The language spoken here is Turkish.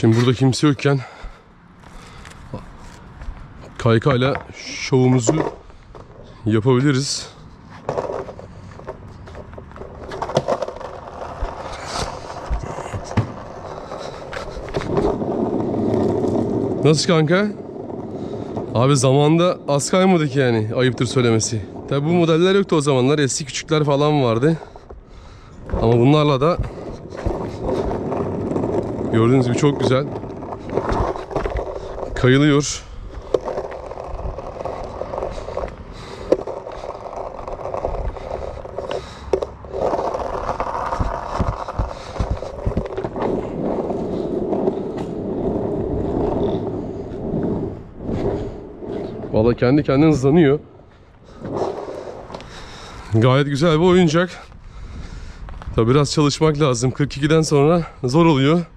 Şimdi burada kimse yokken kaykayla şovumuzu yapabiliriz. Nasıl kanka? Abi zamanda az kaymadık yani ayıptır söylemesi. Tabi bu modeller yoktu o zamanlar eski küçükler falan vardı. Ama bunlarla da gördüğünüz gibi çok güzel kayılıyor. Valla kendi kendine hızlanıyor. Gayet güzel bir oyuncak. Tabi biraz çalışmak lazım. 42'den sonra zor oluyor.